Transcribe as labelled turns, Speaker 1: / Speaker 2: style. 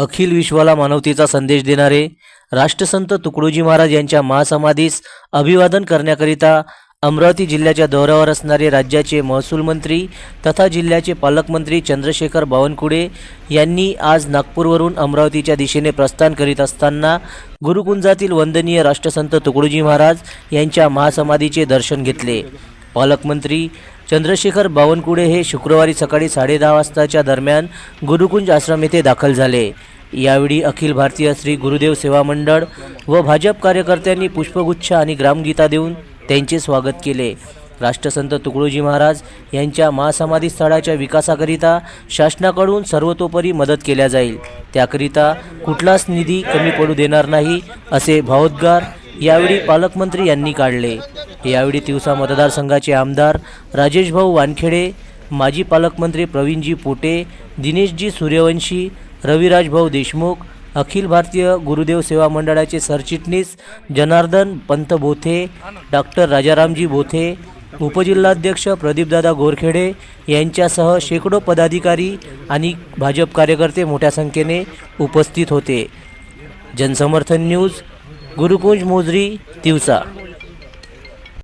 Speaker 1: अखिल विश्वाला मानवतेचा संदेश देणारे राष्ट्रसंत तुकडोजी महाराज यांच्या महासमाधीस अभिवादन करण्याकरिता अमरावती जिल्ह्याच्या दौऱ्यावर असणारे राज्याचे महसूल मंत्री तथा जिल्ह्याचे पालकमंत्री चंद्रशेखर बावनकुळे यांनी आज नागपूरवरून अमरावतीच्या दिशेने प्रस्थान करीत असताना गुरुकुंजातील वंदनीय राष्ट्रसंत तुकडोजी महाराज यांच्या महासमाधीचे दर्शन घेतले. पालकमंत्री चंद्रशेखर बावनकुळे हे शुक्रवारी सकाळी साडेदहा वाजताच्या दरम्यान गुरुकुंज आश्रम येथे दाखल झाले. यावेळी अखिल भारतीय श्री गुरुदेव सेवा मंडळ व भाजप कार्यकर्त्यांनी पुष्पगुच्छ आणि ग्रामगीता देऊन त्यांचे स्वागत केले. राष्ट्रसंत तुकडोजी महाराज यांच्या महासमाधी स्थळाच्या विकासाकरिता शासनाकडून सर्वतोपरी मदत केल्या जाईल. त्याकरिता कुठलाच निधी कमी पडू देणार नाही असे भावोद्गार यावेळी पालकमंत्री यांनी काढले. यावेळी तिवसा मतदारसंघाचे आमदार राजेशभाऊ वानखेडे माजी पालकमंत्री प्रवीणजी पोटे दिनेशजी सूर्यवंशी रविराजभाऊ देशमुख अखिल भारतीय गुरुदेव सेवा मंडळाचे सरचिटणीस जनार्दन पंत बोथे डॉक्टर राजारामजी बोथे उपजिल्हाध्यक्ष प्रदीपदादा गोरखेडे यांच्यासह शेकडो पदाधिकारी आणि भाजप कार्यकर्ते मोठ्या संख्येने उपस्थित होते. जनसमर्थन न्यूज गुरुकुंज मोजरी तिवसा.